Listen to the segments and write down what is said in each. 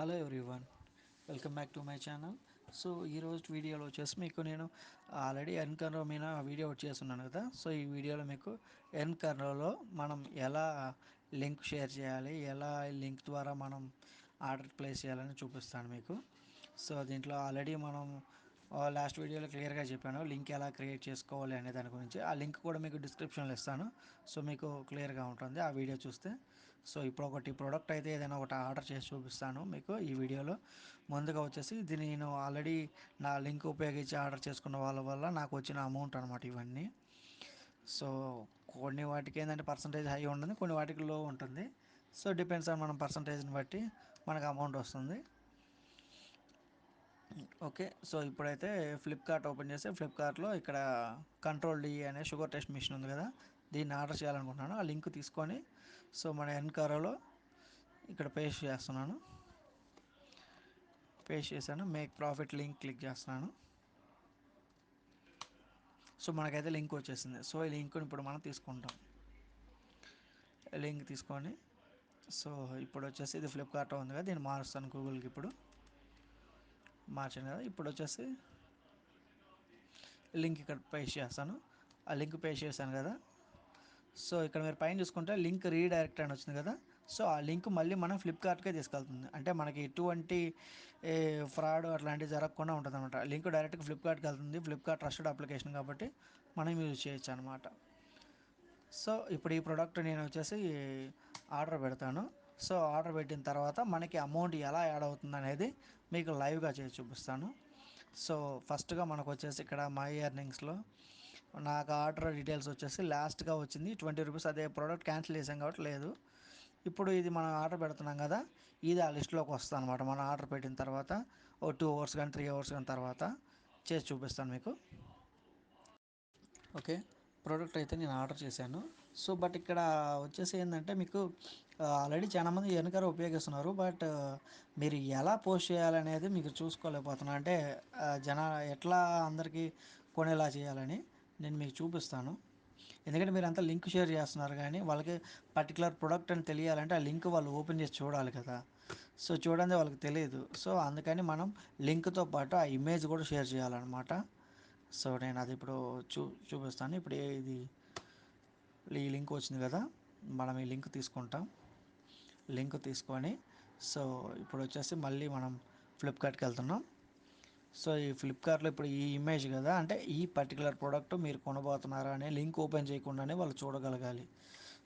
Hello everyone welcome back to my channel so ఈరోజు వీడియోలో వచ్చేసి మీకు నేను ఆల్రెడీ ఎన్ కర్నో మీద వీడియో చేస్తున్నాను కదా. సో ఈ వీడియోలో మీకు ఎన్ కర్నోలో మనం ఎలా లింక్ షేర్ చేయాలి ఎలా లింక్ ద్వారా మనం ఆర్డర్ ప్లేస్ చేయాలని చూపిస్తాను మీకు. సో దీంట్లో ఆల్రెడీ మనం లాస్ట్ వీడియోలో క్లియర్గా చెప్పాను లింక్ ఎలా క్రియేట్ చేసుకోవాలి అనే దాని గురించి. ఆ లింక్ కూడా మీకు డిస్క్రిప్షన్లో ఇస్తాను. సో మీకు క్లియర్గా ఉంటుంది. ఆ వీడియో చూస్తే సో ఇప్పుడు ఒకటి ప్రోడక్ట్ అయితే ఏదైనా ఒకటి ఆర్డర్ చేసి చూపిస్తాను మీకు ఈ వీడియోలో. ముందుగా వచ్చేసి ఇది నేను ఆల్రెడీ నా లింక్ ఉపయోగించి ఆర్డర్ చేసుకున్న వాళ్ళ వల్ల నాకు వచ్చిన అమౌంట్ అనమాట ఇవన్నీ. సో కొన్ని వాటికి ఏంటంటే పర్సంటేజ్ హై ఉంటుంది కొన్ని వాటికి లో ఉంటుంది. సో డిపెండ్స్ ఆన్ మనం పర్సంటేజ్ని బట్టి మనకు అమౌంట్ వస్తుంది. ఓకే. సో ఇప్పుడైతే ఫ్లిప్కార్ట్ ఓపెన్ చేస్తే ఫ్లిప్కార్ట్లో ఇక్కడ కంట్రోల్ డి అనే షుగర్ టెస్ట్ మిషన్ ఉంది కదా దీన్ని ఆర్డర్ చేయాలనుకుంటున్నాను. ఆ లింక్ తీసుకొని సో మన ఎన్కారోలో ఇక్కడ పేస్ట్ చేస్తున్నాను. పేస్ట్ చేశాను. మేక్ ప్రాఫిట్ లింక్ క్లిక్ చేస్తున్నాను. సో మనకైతే లింక్ వచ్చేసింది. సో ఈ లింక్ని ఇప్పుడు మనం తీసుకుంటాం. లింక్ తీసుకొని సో ఇప్పుడు వచ్చేసి ఇది ఫ్లిప్కార్ట్ ఉంది కదా దీన్ని మారుస్తాను గూగుల్కి ఇప్పుడు. మార్చాను కదా ఇప్పుడు వచ్చేసి లింక్ ఇక్కడ పేస్ట్ చేస్తాను. ఆ లింక్ పేస్ట్ చేశాను కదా. సో ఇక్కడ మీరు పైన చూసుకుంటే లింక్ రీడైరెక్ట్ అని వచ్చింది కదా. సో ఆ లింక్ మళ్ళీ మనం ఫ్లిప్కార్ట్కే తీసుకెళ్తుంది. అంటే మనకి ఎటువంటి ఫ్రాడ్ అట్లాంటివి జరగకుండా ఉంటుంది అనమాట లింక్ డైరెక్ట్గా ఫ్లిప్కార్ట్కి వెళ్తుంది. ఫ్లిప్కార్ట్ ట్రస్టెడ్ అప్లికేషన్ కాబట్టి మనం యూజ్ చేయొచ్చు అనమాట సో ఇప్పుడు ఈ ప్రోడక్ట్ నేను వచ్చేసి ఆర్డర్ పెడతాను. సో ఆర్డర్ పెట్టిన తర్వాత మనకి అమౌంట్ ఎలా యాడ్ అవుతుంది అనేది మీకు లైవ్గా చేసి చూపిస్తాను. సో ఫస్ట్గా మనకు వచ్చేసి ఇక్కడ మై ఎర్నింగ్స్లో నాకు ఆర్డర్ డీటెయిల్స్ వచ్చేసి లాస్ట్గా వచ్చింది ట్వంటీ రూపీస్. అదే ప్రోడక్ట్ క్యాన్సిల్ చేసాం కాబట్టి లేదు. ఇప్పుడు ఇది మనం ఆర్డర్ పెడుతున్నాం కదా ఇది ఆ లిస్ట్లోకి వస్తుంది అనమాట మనం ఆర్డర్ పెట్టిన తర్వాత ఓ టూ అవర్స్ కానీ త్రీ అవర్స్ కానీ తర్వాత చేసి చూపిస్తాను మీకు. ఓకే ప్రోడక్ట్ అయితే నేను ఆర్డర్ చేశాను. సో బట్ ఇక్కడ వచ్చేసి ఏంటంటే మీకు ఆల్రెడీ చాలామంది వెనకాల ఉపయోగిస్తున్నారు. బట్ మీరు ఎలా పోస్ట్ చేయాలనేది మీకు చూసుకోలేకపోతున్నా. అంటే జన ఎట్లా అందరికీ కొనేలా చేయాలని నేను మీకు చూపిస్తాను. ఎందుకంటే మీరు అంతా లింక్ షేర్ చేస్తున్నారు కానీ వాళ్ళకి పర్టికులర్ ప్రొడక్ట్ అని తెలియాలంటే ఆ లింక్ వాళ్ళు ఓపెన్ చేసి చూడాలి కదా. సో చూడండి వాళ్ళకి తెలియదు. సో అందుకని మనం లింక్తో పాటు ఆ ఇమేజ్ కూడా షేర్ చేయాలన్నమాట. సో నేను అది ఇప్పుడు చూ చూపిస్తాను. ఇప్పుడు ఇది ఈ లింక్ వచ్చింది కదా మనం ఈ లింక్ తీసుకుంటాం. లింక్ తీసుకొని సో ఇప్పుడు వచ్చేసి మళ్ళీ మనం ఫ్లిప్కార్ట్కి వెళ్తున్నాం. సో ఈ ఫ్లిప్కార్ట్లో ఇప్పుడు ఈ ఇమేజ్ కదా అంటే ఈ పర్టికులర్ ప్రోడక్ట్ మీరు కొనబోతున్నారా అనే లింక్ ఓపెన్ చేయకుండానే వాళ్ళు చూడగలగాలి.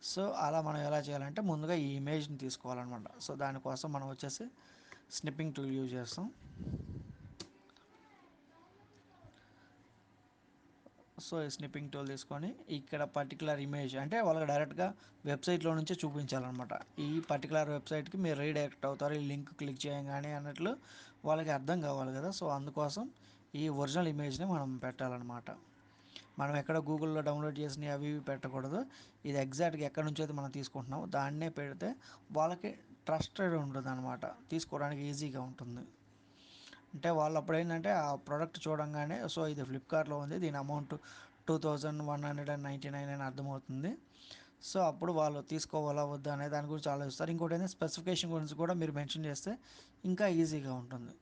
సో అలా మనం ఎలా చేయాలంటే ముందుగా ఈ ఇమేజ్ని తీసుకోవాలన్నమాట. సో దానికోసం మనం వచ్చేసి స్నిప్పింగ్ టూల్ యూజ్ చేస్తాం. సో ఈ స్నిప్పింగ్ టూల్ తీసుకొని ఇక్కడ పర్టికులర్ ఇమేజ్ అంటే వాళ్ళకి డైరెక్ట్గా వెబ్సైట్లో నుంచే చూపించాలన్నమాట. ఈ పర్టికులర్ వెబ్సైట్కి మీరు రీడైరెక్ట్ అవుతారు ఈ లింక్ క్లిక్ చేయగానే అన్నట్లు వాళ్ళకి అర్థం కావాలి కదా. సో అందుకోసం ఈ ఒరిజినల్ ఇమేజ్ని మనం పెట్టాలన్నమాట. మనం ఎక్కడ గూగుల్లో డౌన్లోడ్ చేసినవి అవి ఇవి పెట్టకూడదు. ఇది ఎగ్జాక్ట్గా ఎక్కడి నుంచి అయితే మనం తీసుకుంటున్నాం దాన్నే పెడితే వాళ్ళకి ట్రస్టెడ్ ఉంటుంది అనమాట తీసుకోవడానికి ఈజీగా ఉంటుంది. అంటే వాళ్ళు అప్పుడు ఏంటంటే ఆ ప్రోడక్ట్ చూడంగానే సో ఇది ఫ్లిప్కార్ట్లో ఉంది. దీని amount two thousand one hundred and ninety nine అని అర్థమవుతుంది. సో అప్పుడు వాళ్ళు తీసుకోవాలా వద్దా అనే దాని గురించి ఆలోచిస్తారు. ఇంకోటి ఏంటంటే స్పెసిఫికేషన్ గురించి కూడా మీరు మెన్షన్ చేస్తే ఇంకా ఈజీగా ఉంటుంది.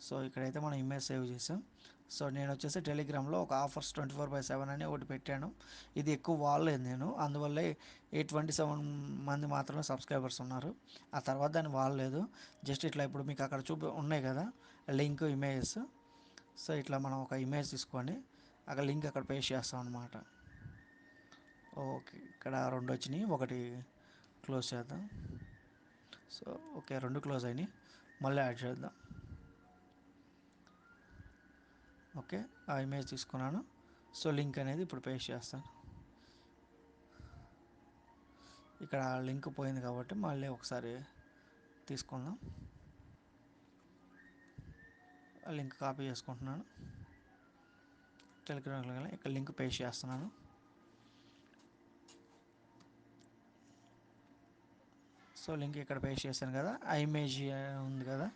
సో ఇక్కడైతే మనం ఇమేజ్ సేవ్ చేసాం. సో నేను వచ్చేసి టెలిగ్రామ్లో ఒక offers twenty four by seven అని ఒకటి పెట్టాను. ఇది ఎక్కువ వాడలేదు నేను. అందువల్లే ఎయిట్ ట్వంటీ సెవెన్ మంది మాత్రమే సబ్స్క్రైబర్స్ ఉన్నారు. ఆ తర్వాత దాన్ని వాడలేదు. జస్ట్ ఇట్లా ఇప్పుడు మీకు అక్కడ చూపి ఉన్నాయి కదా లింక్ ఇమేజెస్. సో ఇట్లా మనం ఒక ఇమేజ్ తీసుకొని అక్కడ లింక్ అక్కడ పేస్ట్ చేస్తాం అనమాట ఓకే ఇక్కడ రెండు వచ్చినాయి. ఒకటి క్లోజ్ చేద్దాం. సో ఓకే రెండు క్లోజ్ అయినాయి. మళ్ళీ యాడ్ చేద్దాం. ఓకే ఆ ఇమేజ్ తీసుకున్నాను. సో లింక్ అనేది ఇప్పుడు పేస్ట్ చేస్తాను. ఇక్కడ లింక్ పోయింది కాబట్టి మళ్ళీ ఒకసారి తీసుకుందాం. లింక్ కాపీ చేసుకుంటున్నాను. టెలిగ్రామ్ ఇక్కడ లింక్ పేస్ట్ చేస్తున్నాను. సో లింక్ ఇక్కడ పేస్ట్ చేశాను కదా ఆ ఇమేజ్ ఉంది కదా.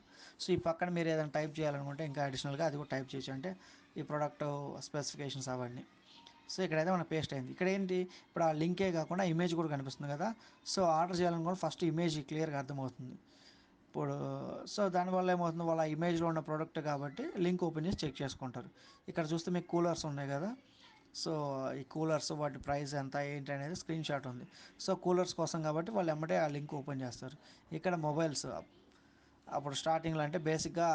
సో ఈ పక్కన మీరు ఏదైనా టైప్ చేయాలనుకుంటే ఇంకా అడిషనల్గా అది కూడా టైప్ చేయొచ్చు. అంటే ఈ ప్రోడక్ట్ స్పెసిఫికేషన్స్ అవన్నీ. సో ఇక్కడైతే మన పేస్ట్ అయింది. ఇక్కడ ఏంటి? ఇప్పుడు ఆ లింకే కాకుండా ఇమేజ్ కూడా కనిపిస్తుంది కదా. సో ఆర్డర్ చేయాలనుకుంటే ఫస్ట్ ఇమేజ్ క్లియర్గా అర్థమవుతుంది. ఇప్పుడు సో దానివల్ల ఏమవుతుంది? వాళ్ళ ఇమేజ్లో ఉన్న ప్రోడక్ట్ కాబట్టి లింక్ ఓపెన్ చేసి చెక్ చేసుకుంటారు. ఇక్కడ చూస్తే మీకు కూలర్స్ ఉన్నాయి కదా. సో ఈ కూలర్స్ వాటి ప్రైస్ ఎంత ఏంటి అనేది స్క్రీన్ షాట్ ఉంది. సో కూలర్స్ కోసం కాబట్టి వాళ్ళు వెంబడే ఆ లింక్ ఓపెన్ చేస్తారు. ఇక్కడ మొబైల్స్ అప్పుడు స్టార్టింగ్లో అంటే బేసిక్గా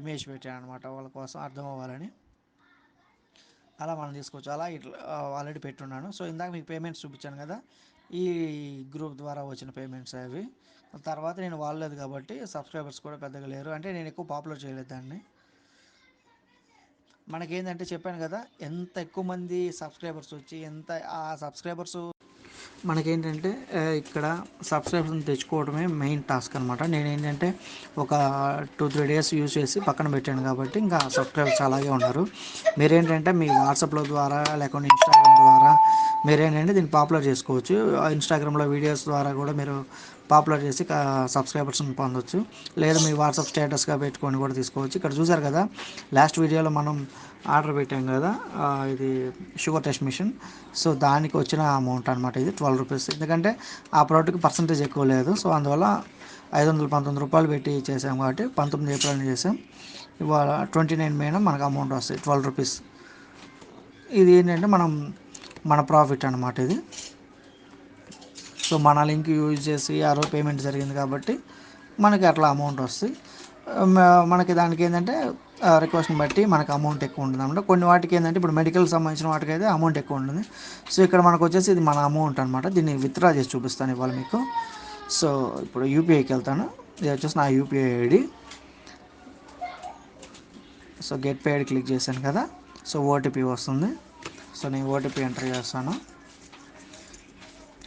ఇమేజ్ పెట్టాను అనమాట వాళ్ళ కోసం అర్థం అవ్వాలని అలా మనం తీసుకోవచ్చు. అలా ఇట్లా ఆల్రెడీ పెట్టున్నాను. సో ఇందాక మీకు పేమెంట్స్ చూపించాను కదా ఈ గ్రూప్ ద్వారా వచ్చిన పేమెంట్స్ అవి. తర్వాత నేను వాడలేదు కాబట్టి సబ్స్క్రైబర్స్ కూడా పెద్దగా లేరు. అంటే నేను ఎక్కువ పాపులర్ చేయలేదు దాన్ని. మనకేంటంటే చెప్పాను కదా ఎంత ఎక్కువ మంది సబ్స్క్రైబర్స్ వచ్చి ఎంత ఆ సబ్స్క్రైబర్స్ మనకేంటంటే ఇక్కడ సబ్స్క్రైబర్స్ తెచ్చుకోవడమే మెయిన్ టాస్క్ అనమాట నేనేంటంటే ఒక టూ త్రీ డేస్ యూజ్ చేసి పక్కన పెట్టాను కాబట్టి ఇంకా సబ్స్క్రైబర్స్ అలాగే ఉన్నారు. మీరేంటంటే మీ వాట్సాప్లో ద్వారా లేకుంటే ఇన్స్టాగ్రామ్ ద్వారా మీరేంటంటే దీన్ని పాపులర్ చేసుకోవచ్చు. ఇన్స్టాగ్రామ్లో వీడియోస్ ద్వారా కూడా మీరు పాపులర్ చేసి సబ్స్క్రైబర్స్ని పొందొచ్చు. లేదా మీ వాట్సాప్ స్టేటస్గా పెట్టుకొని కూడా తీసుకోవచ్చు. ఇక్కడ చూసారు కదా లాస్ట్ వీడియోలో మనం ఆర్డర్ పెట్టాం కదా ఇది షుగర్ టెస్ట్ మిషన్. సో దానికి వచ్చిన అమౌంట్ అనమాట ఇది ట్వెల్వ్ రూపీస్. ఎందుకంటే ఆ ప్రోడక్ట్కి పర్సంటేజ్ ఎక్కువ లేదు. సో అందువల్ల ఐదు వందల పంతొమ్మిది రూపాయలు పెట్టి చేసాం కాబట్టి పంతొమ్మిది ఏప్రిల్ చేసాం. ఇవాళ ట్వంటీ నైన్ మేన మనకు అమౌంట్ వస్తాయి ట్వెల్వ్ రూపీస్. ఇది ఏంటంటే మనం మన ప్రాఫిట్ అనమాట ఇది. సో మన లింక్ యూజ్ చేసి ఆ రోజు పేమెంట్ జరిగింది కాబట్టి మనకి అట్లా అమౌంట్ వస్తుంది. మనకి దానికి ఏంటంటే రిక్వెస్ట్ని బట్టి మనకు అమౌంట్ ఎక్కువ ఉంటుంది అనమాట కొన్ని వాటికి ఏంటంటే ఇప్పుడు మెడికల్ సంబంధించిన వాటికైతే అమౌంట్ ఎక్కువ ఉంటుంది. సో ఇక్కడ మనకు వచ్చేసి ఇది మన అమౌంట్ అనమాట దీన్ని విత్డ్రా చేసి చూపిస్తాను ఇవాళ మీకు. సో ఇప్పుడు యూపీఐకి వెళ్తాను. ఇది వచ్చేసి నా UPI ID so get paid click చేశాను కదా. సో ఓటీపీ వస్తుంది. సో నేను ఓటీపీ ఎంటర్ చేస్తాను.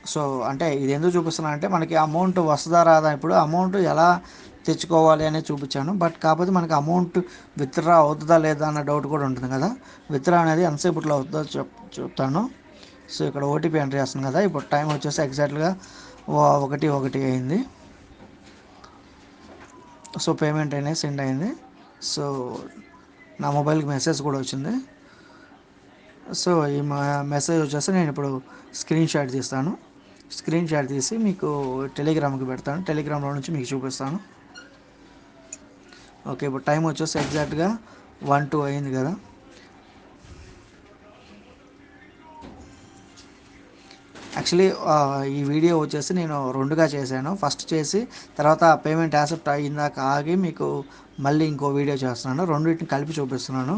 సో అంటే ఇది ఎందుకు చూపిస్తున్నా అంటే మనకి అమౌంట్ వస్తుందా రాదా ఇప్పుడు? అమౌంట్ ఎలా తెచ్చుకోవాలి అనేది చూపించాను. బట్ కాకపోతే మనకి అమౌంట్ విత్డ్రా అవుతుందా లేదా అన్న డౌట్ కూడా ఉంటుంది కదా? విత్డ్రా అనేది ఎంతసేపట్లో అవుతుందో చెప్ చెప్తాను. సో ఇక్కడ ఓటీపీ ఎంటర్ చేస్తాను కదా? ఇప్పుడు టైం వచ్చేసి ఎగ్జాక్ట్గా ఒకటి ఒకటి అయింది. సో పేమెంట్ అనేది సెండ్ అయింది. సో నా మొబైల్కి మెసేజ్ కూడా వచ్చింది. సో ఈ మెసేజ్ వచ్చేసి నేను ఇప్పుడు స్క్రీన్ షాట్ తీస్తాను. స్క్రీన్ షాట్ తీసి మీకు టెలిగ్రామ్కి పెడతాను. టెలిగ్రామ్లో నుంచి మీకు చూపిస్తాను. ఓకే ఇప్పుడు టైం వచ్చేసి ఎగ్జాక్ట్గా వన్ టూ అయింది కదా. యాక్చువల్లీ ఈ వీడియో వచ్చేసి నేను రెండుగా చేశాను. ఫస్ట్ చేసి తర్వాత పేమెంట్ యాక్సెప్ట్ అయ్యిందాక ఆగి మీకు మళ్ళీ ఇంకో వీడియో చేస్తున్నాను. రెండింటిని కలిపి చూపిస్తున్నాను.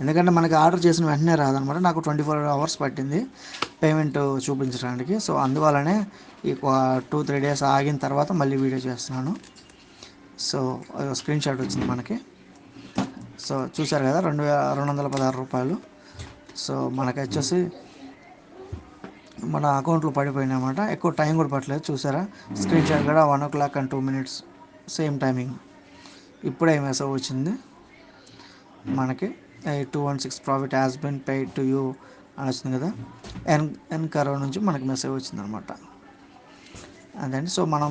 ఎందుకంటే మనకి ఆర్డర్ చేసిన వెంటనే రాదనమాట. నాకు ట్వంటీ ఫోర్ అవర్స్ పట్టింది పేమెంట్ చూపించడానికి. సో అందువల్లనే ఈ టూ త్రీ డేస్ ఆగిన తర్వాత మళ్ళీ వీడియో చేస్తున్నాను. సో స్క్రీన్ షాట్ వచ్చింది మనకి. సో చూసారు కదా రెండు వేల రెండు వందల పదహారు రూపాయలు. సో మనకి వచ్చేసి మన అకౌంట్లో పడిపోయినాయన్నమాట ఎక్కువ టైం కూడా పట్టలేదు చూసారా స్క్రీన్ షాట్ కూడా one o'clock and two minutes same timing. ఇప్పుడే మెసేజ్ వచ్చింది మనకి. Two one six profit has been paid to you అని వచ్చింది కదా. ఎన్ ఎన్ కరో నుంచి మనకి మెసేజ్ వచ్చింది అనమాట అదండి సో మనం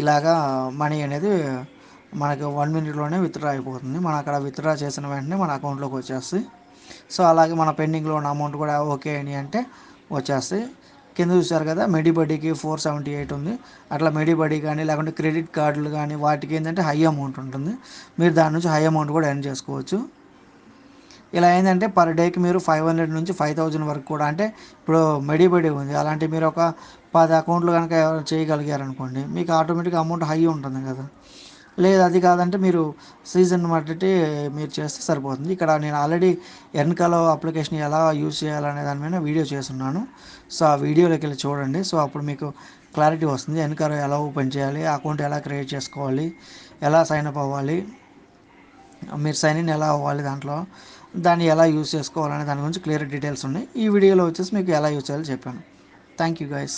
ఇలాగా మనీ అనేది మనకి వన్ మినిట్లోనే విత్డ్రా అయిపోతుంది. మనం అక్కడ విత్డ్రా చేసిన వెంటనే మన అకౌంట్లోకి వచ్చేస్తుంది సో అలాగే మన పెండింగ్లో ఉన్న అమౌంట్ కూడా ఓకే అని అంటే వచ్చేస్తాయి. కింద చూసారు కదా మెడిబడికి ఫోర్ సెవెంటీ ఎయిట్ ఉంది. అట్లా మెడిబడి కానీ లేకుంటే క్రెడిట్ కార్డులు కానీ వాటికి ఏంటంటే హై అమౌంట్ ఉంటుంది. మీరు దాని నుంచి హై అమౌంట్ కూడా ఎర్న్ చేసుకోవచ్చు. ఇలా ఏంటంటే పర్ డేకి మీరు ఫైవ్ హండ్రెడ్ నుంచి ఫైవ్ థౌజండ్ వరకు కూడా అంటే ఇప్పుడు మెడిబడి ఉంది. అలాంటి మీరు ఒక పది అకౌంట్లు కనుక చేయగలిగారనుకోండి మీకు ఆటోమేటిక్గా అమౌంట్ హై ఉంటుంది కదా. లేదు అది కాదంటే మీరు సీజన్ బట్టి మీరు చేస్తే సరిపోతుంది. ఇక్కడ నేను ఆల్రెడీ ఎన్కాలో అప్లికేషన్ ఎలా యూజ్ చేయాలనే దాని మీద వీడియో చేస్తున్నాను. సో ఆ వీడియోలోకి వెళ్ళి చూడండి. సో అప్పుడు మీకు క్లారిటీ వస్తుంది. ఎన్కాలో ఎలా ఓపెన్ చేయాలి అకౌంట్ ఎలా క్రియేట్ చేసుకోవాలి ఎలా సైన్ అప్ అవ్వాలి మీరు సైన్ ఇన్ ఎలా అవ్వాలి దాంట్లో. దాన్ని ఎలా యూజ్ చేసుకోవాలనే దాని గురించి క్లియర్ డీటెయిల్స్ ఉన్నాయి. ఈ వీడియోలో వచ్చేసి మీకు ఎలా యూజ్ చేయాలో చెప్పాను. Thank you guys